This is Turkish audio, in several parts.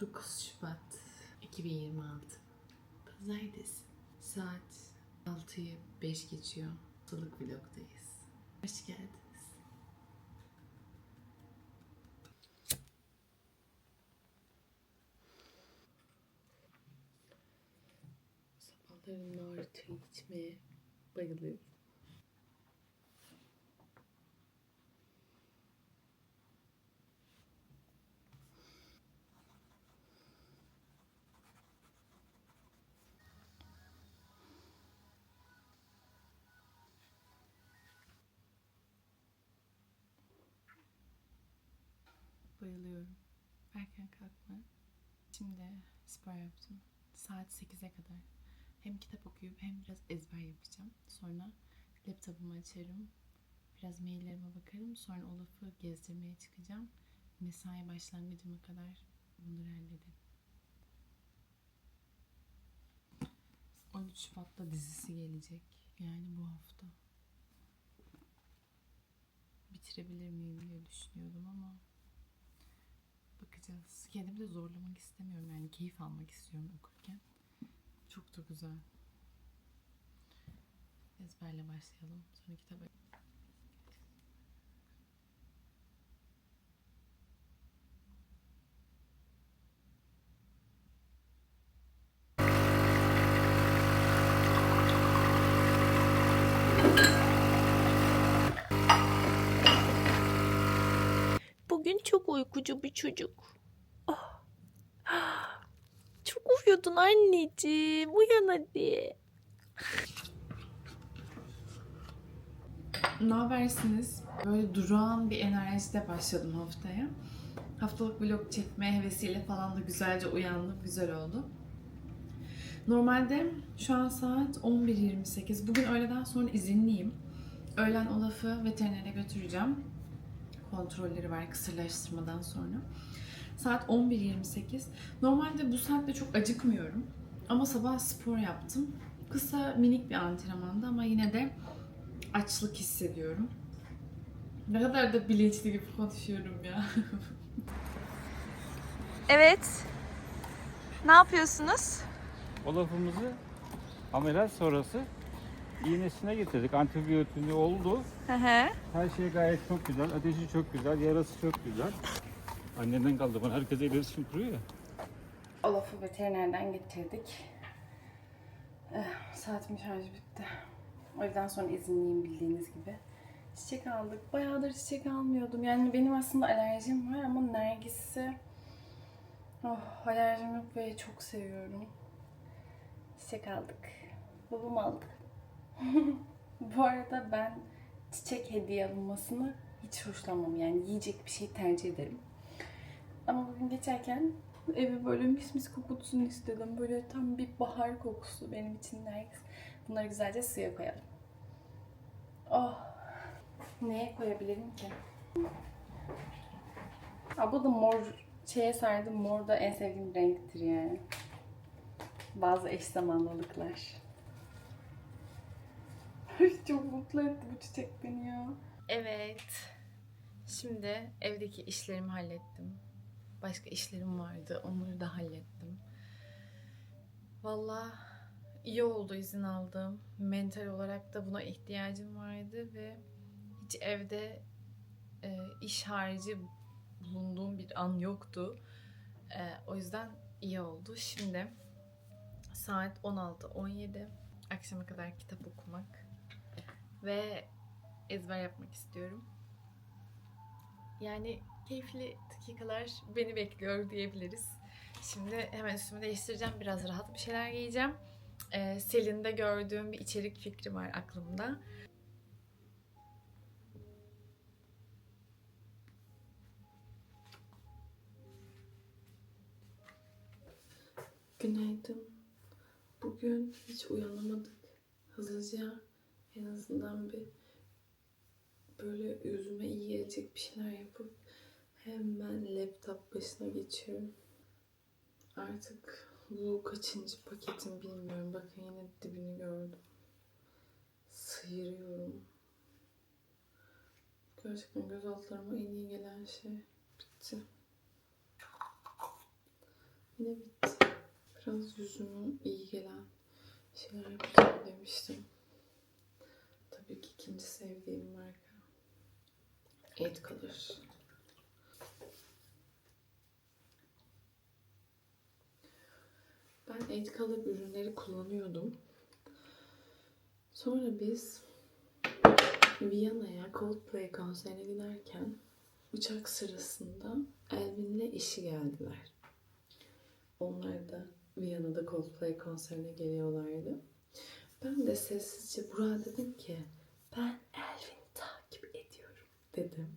9 Şubat 2026 Pazartesi Saat 6'yı 5 geçiyor. Salık vlogdayız. Hoş geldiniz. Sabahları nar çayı içmeye bayılıyorum. Bayılıyorum. Erken kalkma. Şimdi spor yaptım. Saat 8'e kadar. Hem kitap okuyup hem biraz ezber yapacağım. Sonra laptopumu açarım. Biraz maillerime bakarım. Sonra Olaf'ı gezdirmeye çıkacağım. Mesai başlangıcıma kadar bunları hallederim. 13 Şubat'ta dizisi gelecek. Yani bu hafta. Bitirebilir miyim diye düşünüyordum ama bakacağız. Kendimi de zorlamak istemiyorum. Yani keyif almak istiyorum okurken. Çok da güzel. Ezberle başlayalım. Sonra kitaba uykucu bir çocuk. Ah. Çok uyudun anneciğim. Uyan hadi. Ne habersiniz? Böyle durağan bir enerjide başladım haftaya. Haftalık vlog çekme hevesiyle falan da güzelce uyandım. Güzel oldu. Normalde şu an saat 11.28. Bugün öğleden sonra izinliyim. Öğlen Olaf'ı veterinere götüreceğim. Kontrolleri var kısırlaştırmadan sonra. Saat 11.28. Normalde bu saatte çok acıkmıyorum. Ama sabah spor yaptım. Kısa minik bir antrenmandı ama yine de açlık hissediyorum. Ne kadar da bilinçli gibi konuşuyorum ya. Evet. Ne yapıyorsunuz? Olafımızı ameliyat sonrası iğnesine getirdik. Antibiyotiği oldu. Hı hı. Her şey gayet çok güzel. Ateşi çok güzel. Yarası çok güzel. Annenden kaldı bana. Herkese iletişim kuruyor ya. Olaf'ı veterinerden getirdik. Eh, Saatimin şarjı bitti. O yüzden sonra izinliyim bildiğiniz gibi. Çiçek aldık. Bayağıdır çiçek almıyordum. Yani benim aslında alerjim var ama Nergis'i oh, alerjim yok ve çok seviyorum. Çiçek aldık. Babam aldı. Bu arada ben çiçek hediye alınmasını hiç hoşlanmam. Yani yiyecek bir şey tercih ederim. Ama bugün geçerken evi böyle mis mis kokutsun istedim. Böyle tam bir bahar kokusu benim için Nergis. Bunları güzelce suya koyalım. Oh! Neye koyabilirim ki? Aa, bu da mor şeye sardım. Mor da en sevdiğim renktir yani. Bazı eş zamanlılıklar. Çok mutlu etti bu çiçek beni ya. Evet. Şimdi evdeki işlerimi hallettim. Başka işlerim vardı. Onları da hallettim. Valla iyi oldu izin aldım. Mental olarak da buna ihtiyacım vardı ve hiç evde e, iş harici bulunduğum bir an yoktu. E, o yüzden iyi oldu. Şimdi saat 16-17 akşama kadar kitap okumak ve ezber yapmak istiyorum. Yani keyifli dakikalar beni bekliyor diyebiliriz. Şimdi hemen üstümü değiştireceğim. Biraz rahat bir şeyler giyeceğim. Ee, Selin'de gördüğüm bir içerik fikri var aklımda. Günaydın. Bugün hiç uyanamadık. Hızlıca en azından bir böyle yüzüme iyi gelecek bir şeyler yapıp hemen laptop başına geçiyorum. Artık bu kaçıncı paketim bilmiyorum. Bakın yine dibini gördüm. Sıyırıyorum. Gerçekten göz altlarıma en iyi gelen şey bitti. Yine bitti. Biraz yüzüme iyi gelen şeyler yapacağım demiştim. İkinci sevdiğim marka. Eight Color. Ben Eight Color ürünleri kullanıyordum. Sonra biz Viyana'ya Coldplay konserine giderken uçak sırasında Elvin'le eşi geldiler. Onlar da Viyana'da Coldplay konserine geliyorlardı. Ben de sessizce Burak'a dedim ki ben Elvin'i takip ediyorum dedim.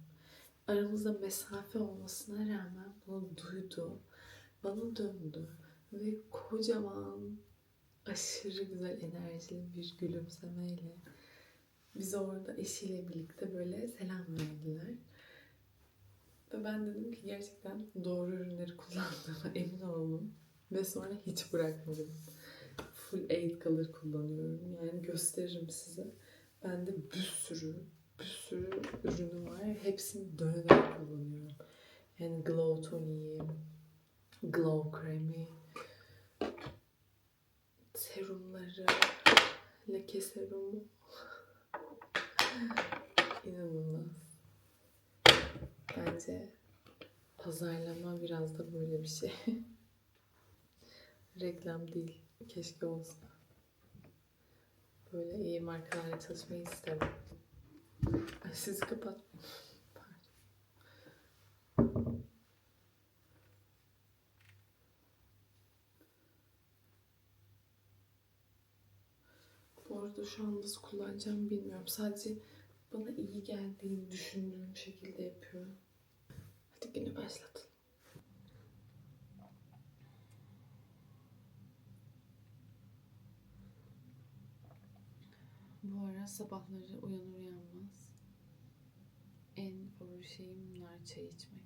Aramızda mesafe olmasına rağmen bunu duydu. Bana döndü ve kocaman aşırı güzel enerjili bir gülümsemeyle bize orada eşiyle birlikte böyle selam verdiler. Ve ben dedim ki gerçekten doğru ürünleri kullandığıma emin oldum. Ve sonra hiç bırakmadım. Full Aid Color kullanıyorum. Yani gösteririm size. Bende bir sürü, bir sürü ürünü var. Hepsini döne döne kullanıyorum. Yani Glow Toniği, Glow Kremi, serumları, leke serumu. İnanılmaz. Bence pazarlama biraz da böyle bir şey. Reklam değil. Keşke olsa. Böyle iyi markalarla çalışmayı isterim. Ay sizi kapat. Pardon. Bu arada şu an nasıl kullanacağımı bilmiyorum. Sadece bana iyi geldiğini düşündüğüm şekilde yapıyorum. Hadi günü başlatalım. Bu ara sabahları uyanır uyanmaz en favori şeyim nar çay içmek.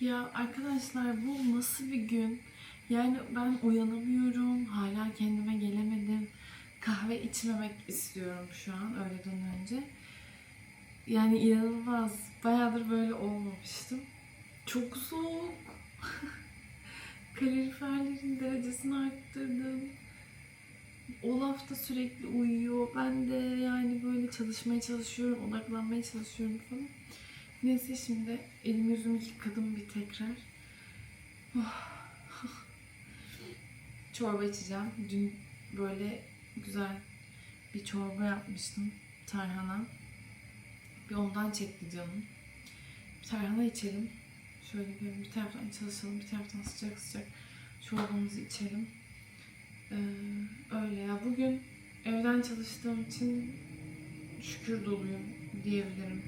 Ya arkadaşlar bu nasıl bir gün? Yani ben uyanamıyorum, hala kendime gelemedim. Kahve içmemek istiyorum şu an öğleden önce. Yani inanılmaz. Bayağıdır böyle olmamıştım. Çok soğuk. Kaloriferlerin derecesini arttırdım. Olaf da sürekli uyuyor. Ben de yani böyle çalışmaya çalışıyorum, odaklanmaya çalışıyorum falan. Neyse şimdi elimi yüzümü yıkadım bir tekrar. Oh. çorba içeceğim. Dün böyle güzel bir çorba yapmıştım tarhana. Bir ondan çekti canım. Tarhana içelim. Şöyle bir, bir taraftan çalışalım, bir taraftan sıcak sıcak çorbamızı içelim. Ee, öyle ya. Bugün evden çalıştığım için şükür doluyum diyebilirim.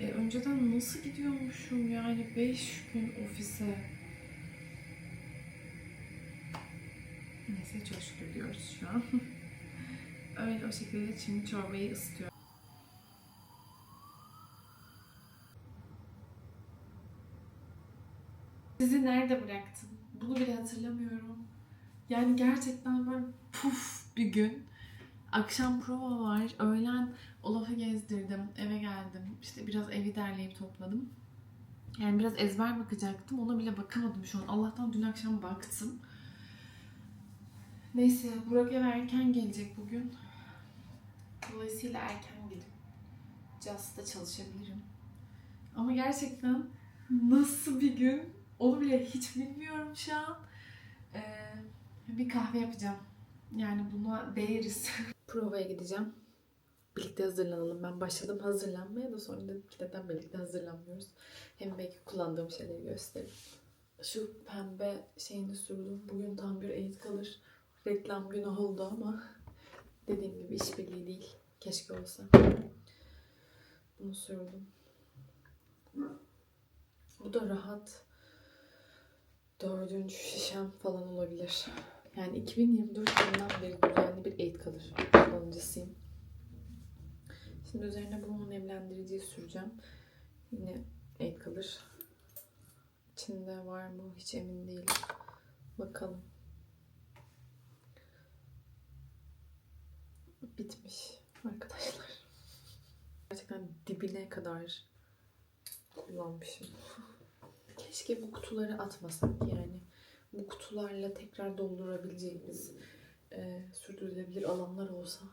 E, önceden nasıl gidiyormuşum yani 5 gün ofise. Neyse çok şükür diyoruz şu an. Öyle o şekilde şimdi çorbayı ısıtıyorum. Sizi nerede bıraktım? Bunu bile hatırlamıyorum. Yani gerçekten böyle puf bir gün. Akşam prova var. Öğlen Olaf'ı gezdirdim. Eve geldim. İşte biraz evi derleyip topladım. Yani biraz ezber bakacaktım. Ona bile bakamadım şu an. Allah'tan dün akşam baktım. Neyse Burak eve erken gelecek bugün. Dolayısıyla erken gidip Just'ta çalışabilirim. Ama gerçekten nasıl bir gün onu bile hiç bilmiyorum şu an. Ee, bir kahve yapacağım. Yani buna değeriz. Provaya gideceğim. Birlikte hazırlanalım. Ben başladım hazırlanmaya da sonra dedim ki neden birlikte hazırlanmıyoruz. Hem belki kullandığım şeyleri gösteririm. Şu pembe şeyini sürdüm. Bugün tam bir eğit kalır. Reklam günü oldu ama dediğim gibi işbirliği değil. Keşke olsa. Bunu sürdüm. Bu da rahat. Dördüncü şişem falan olabilir. Yani 2024 yılından beri düzenli bir eğit kalır kullanıcısıyım. Şimdi üzerine bu nemlendiriciyi süreceğim. Yine eğit kalır. İçinde var mı hiç emin değilim. Bakalım. Bitmiş arkadaşlar. Gerçekten dibine kadar kullanmışım. Keşke bu kutuları atmasak yani. Bu kutularla tekrar doldurabileceğimiz e, sürdürülebilir alanlar olsa.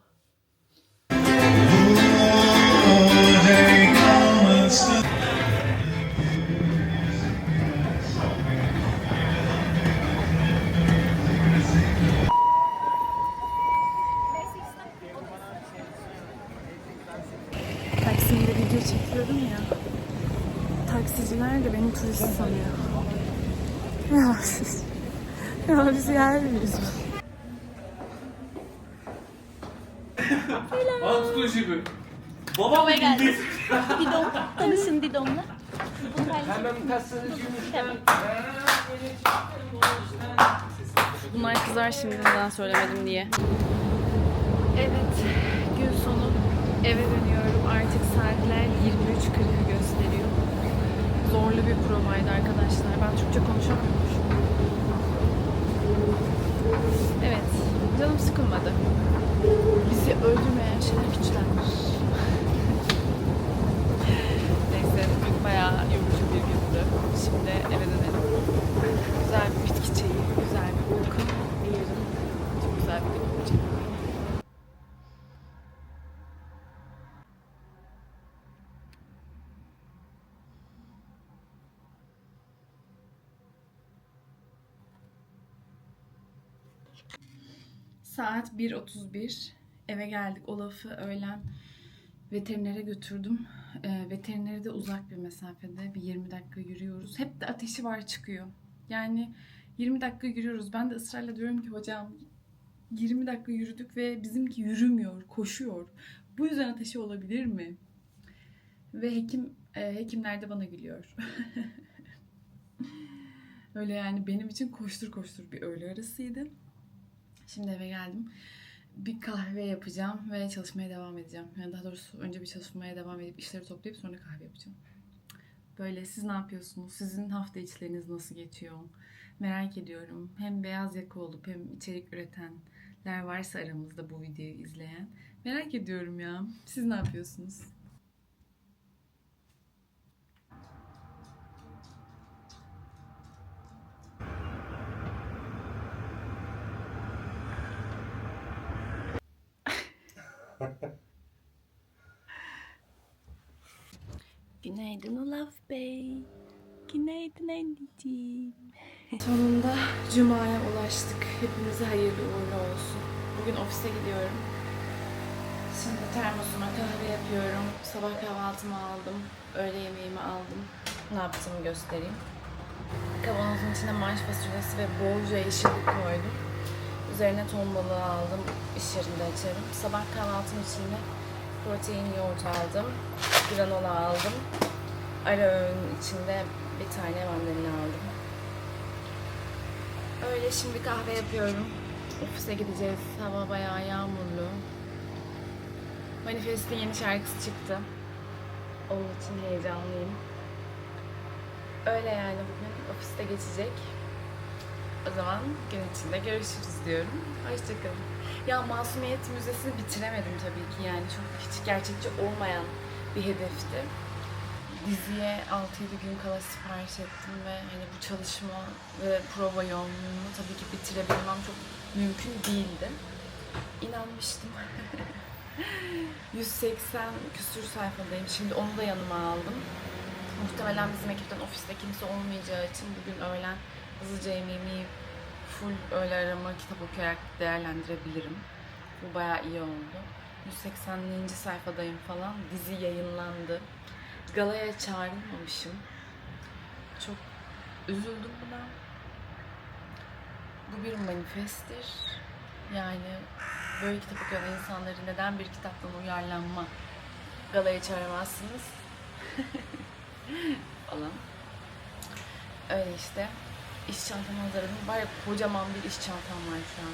Ya siz... Ya biz yer miyiz? Ansiklopedi. Babam bildi. Didon. Tanışın Didon'la. Hemen gazeteciymiş. Bunlar kızar şimdi neden söylemedim diye. Evet, gün sonu eve dönüyorum. Artık saatler 23.40'ı gösteriyor. Zorlu bir provaydı arkadaşlar. Ben Türkçe konuşamıyormuşum. Evet, canım sıkılmadı. Bizi öldürmeyen şeyler güçlendir. Neyse, bugün bayağı yorucu bir gündü. Şimdi eve dönelim. Güzel bir bitki çayı, güzel bir uyku. Yarın çok güzel bir gün olacak. Saat 1.31. Eve geldik. Olaf'ı öğlen veterinere götürdüm. Ee, veterineri de uzak bir mesafede. Bir 20 dakika yürüyoruz. Hep de ateşi var çıkıyor. Yani 20 dakika yürüyoruz. Ben de ısrarla diyorum ki hocam 20 dakika yürüdük ve bizimki yürümüyor, koşuyor. Bu yüzden ateşi olabilir mi? Ve hekim e, hekimler de bana gülüyor. Öyle yani benim için koştur koştur bir öğle arasıydı. Şimdi eve geldim. Bir kahve yapacağım ve çalışmaya devam edeceğim. Yani daha doğrusu önce bir çalışmaya devam edip işleri toplayıp sonra kahve yapacağım. Böyle siz ne yapıyorsunuz? Sizin hafta içleriniz nasıl geçiyor? Merak ediyorum. Hem beyaz yaka olup hem içerik üretenler varsa aramızda bu videoyu izleyen. Merak ediyorum ya. Siz ne yapıyorsunuz? Günaydın Olaf Bey. Günaydın anneciğim. Sonunda Cuma'ya ulaştık. Hepimize hayırlı uğurlu olsun. Bugün ofise gidiyorum. Şimdi termosuma kahve yapıyorum. Sabah kahvaltımı aldım. Öğle yemeğimi aldım. Ne yaptığımı göstereyim. Kavanozun içine marş fasulyesi ve bolca yeşillik koydum. Üzerine ton balığı aldım. İş yerinde açarım. Sabah kahvaltım için de protein yoğurt aldım. Granola aldım. Ara öğün içinde bir tane mandalina aldım. Öyle şimdi kahve yapıyorum. Ofise gideceğiz. Hava bayağı yağmurlu. Manifest'in yeni şarkısı çıktı. Onun için heyecanlıyım. Öyle yani bugün ofiste geçecek. O zaman gün içinde görüşürüz diyorum. Hoşçakalın. Ya Masumiyet Müzesi'ni bitiremedim tabii ki yani çok hiç gerçekçi olmayan bir hedefti. Diziye 6-7 gün kala sipariş ettim ve hani bu çalışma ve prova yoğunluğunu tabii ki bitirebilmem çok mümkün değildi. İnanmıştım. 180 küsür sayfadayım. Şimdi onu da yanıma aldım. Muhtemelen bizim ekipten ofiste kimse olmayacağı için bugün öğlen hızlıca yemeğimi full öğle arama kitap okuyarak değerlendirebilirim. Bu bayağı iyi oldu. 180. sayfadayım falan. Dizi yayınlandı. Galaya çağrılmamışım. Çok üzüldüm buna. Bu bir manifesttir. Yani böyle kitap okuyan insanları neden bir kitaptan uyarlanma galaya çağıramazsınız? falan. Öyle işte. İş çantamı hazırladım. Baya kocaman bir iş çantam var şu an.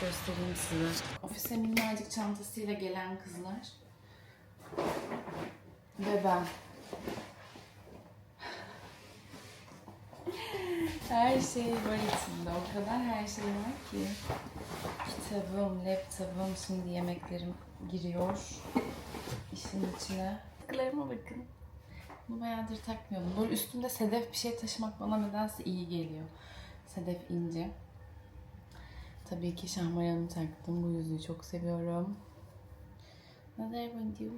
Göstereyim size. Ofise minnacık çantasıyla gelen kızlar. Ve ben. Her şey var içinde. O kadar her şey var ki. Kitabım, laptopum, şimdi yemeklerim giriyor işin içine. Kılarıma bakın. Bunu bayağıdır takmıyordum. Böyle üstümde sedef bir şey taşımak bana nedense iyi geliyor. Sedef ince. Tabii ki şahmaranımı taktım. Bu yüzüğü çok seviyorum. Another one you.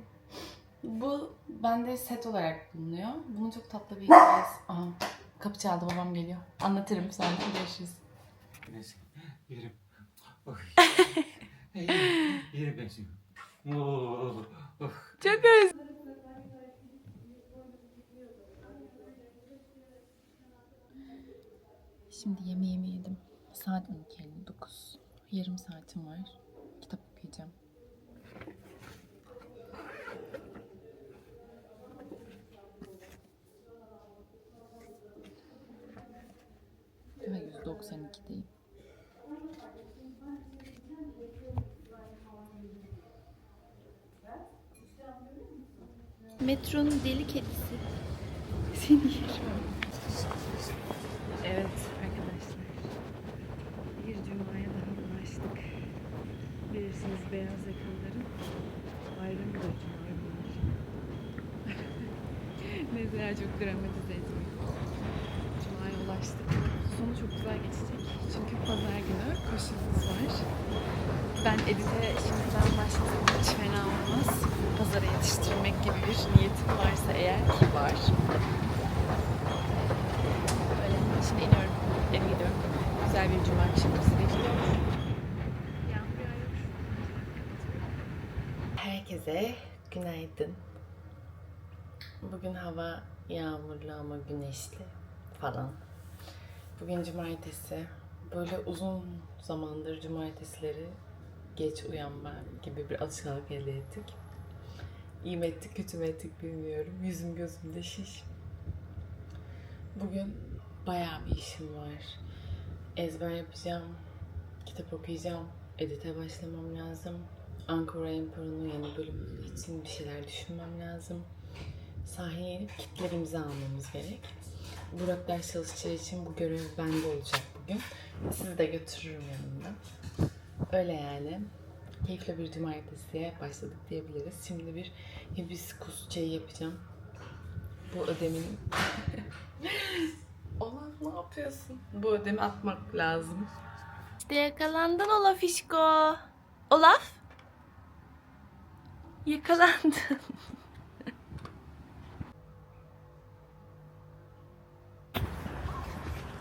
Bu bende set olarak bulunuyor. Bunun çok tatlı bir hikayesi. Aha, kapı çaldı babam geliyor. Anlatırım sonra görüşürüz. Neyse. Yerim. Hey, yerim ben seni. Oo, oh. Çok öz. Şimdi yemeğimi yedim. Saat 12.59. Yarım saatim var. Kitap okuyacağım. Ve 192'deyim. Metronun deli kedisi. Evet arkadaşlar. Bir cumaya daha ulaştık. Bilirsiniz beyaz yakalıların bayramı da cuma günü. Mesela çok dramatize etmek. Cuma'ya ulaştık. Sonu çok güzel geçecek. Çünkü pazar günü koşumuz var. Ben Edith'e şimdiden başlasam hiç fena olmaz. Pazara yetiştirmek gibi bir niyetim varsa eğer ki var. Öyle. Şimdi iniyorum. Eve gidiyorum. Güzel bir cuma akşamı bizi bekliyor. Yağmur yağıyor. Herkese günaydın. Bugün hava yağmurlu ama güneşli falan. Bugün cumartesi. Böyle uzun zamandır cumartesileri geç uyanma gibi bir alışkanlık elde ettik. İyi mi ettik, kötü mü ettik bilmiyorum. Yüzüm gözümde şiş. Bugün bayağı bir işim var. Ezber yapacağım, kitap okuyacağım, edite başlamam lazım. Ankara Emperor'un yeni bölümü için bir şeyler düşünmem lazım. Sahaya inip kitlerimizi almamız gerek. Burak ders çalışacağı için bu görev bende olacak bugün. Sizi de götürürüm yanımda. Öyle yani. Keyifli bir cumartesiye başladık diyebiliriz. Şimdi bir hibiskus çayı yapacağım. Bu ödemin Olaf ne yapıyorsun? Bu ödemi atmak lazım. İşte yakalandın Olaf İşko. Olaf? Yakalandın.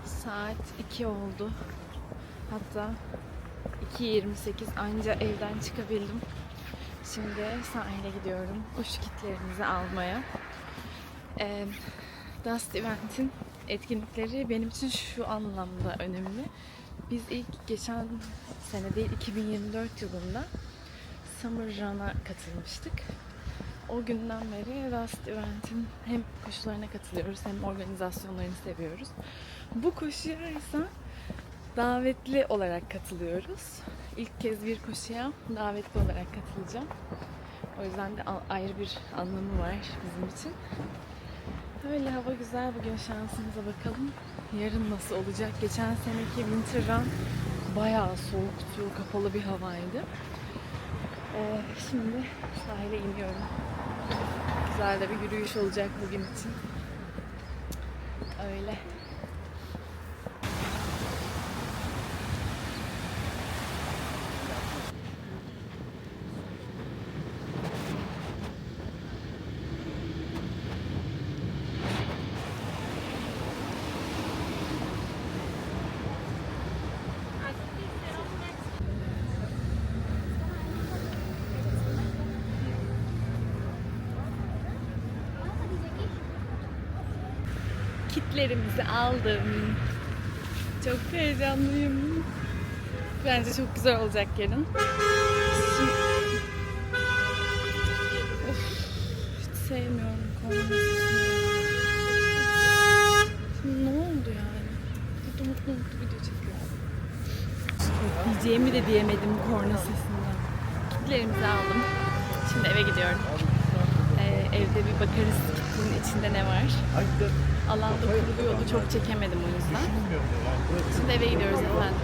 Saat 2 oldu. Hatta 2.28 anca evden çıkabildim. Şimdi sahile gidiyorum. Kuş kitlerimizi almaya. Ee, Dust Event'in etkinlikleri benim için şu anlamda önemli. Biz ilk geçen sene değil 2024 yılında Summer Run'a katılmıştık. O günden beri Rust Event'in hem koşularına katılıyoruz hem organizasyonlarını seviyoruz. Bu koşuya ise davetli olarak katılıyoruz. İlk kez bir koşuya davetli olarak katılacağım. O yüzden de ayrı bir anlamı var bizim için. Öyle hava güzel bugün şansımıza bakalım. Yarın nasıl olacak? Geçen seneki Winter Run bayağı soğuktu, kapalı bir havaydı. Ee, şimdi sahile iniyorum. Güzel de bir yürüyüş olacak bugün için. Öyle. Kitlerimizi aldım. Çok heyecanlıyım. Bence çok güzel olacak yarın. Of, hiç sevmiyorum. Şimdi ne oldu yani? Mutlu mutlu mutlu video çekiyorum. Diyeceğimi de diyemedim korna sesinden. Kitlerimizi aldım. Şimdi eve gidiyorum. Ee, evde bir bakarız kitin içinde ne var alanda kuruluyordu. Çok çekemedim o yüzden. Şimdi eve gidiyoruz efendim.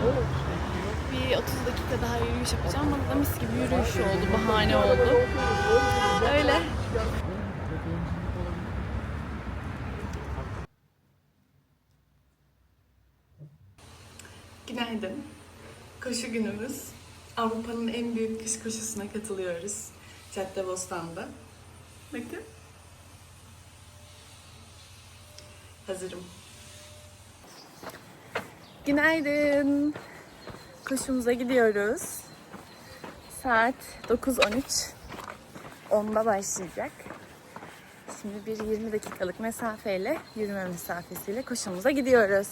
Bir 30 dakika daha yürüyüş yapacağım. Bana da mis gibi yürüyüş oldu, bahane oldu. Öyle. Günaydın. Koşu günümüz. Avrupa'nın en büyük kış koşusuna katılıyoruz. Cadde Bostan'da. Bakın. Hazırım. Günaydın. Koşumuza gidiyoruz. Saat 9.13. 10'da başlayacak. Şimdi bir 20 dakikalık mesafeyle, yürüme mesafesiyle koşumuza gidiyoruz.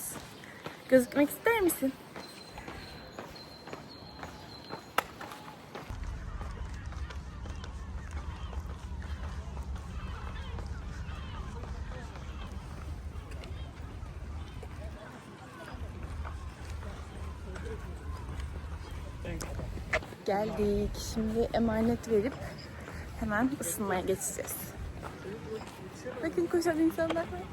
Gözükmek ister misin? Geldik. Şimdi emanet verip hemen ısınmaya geçeceğiz. Bakın koşan insanlar var.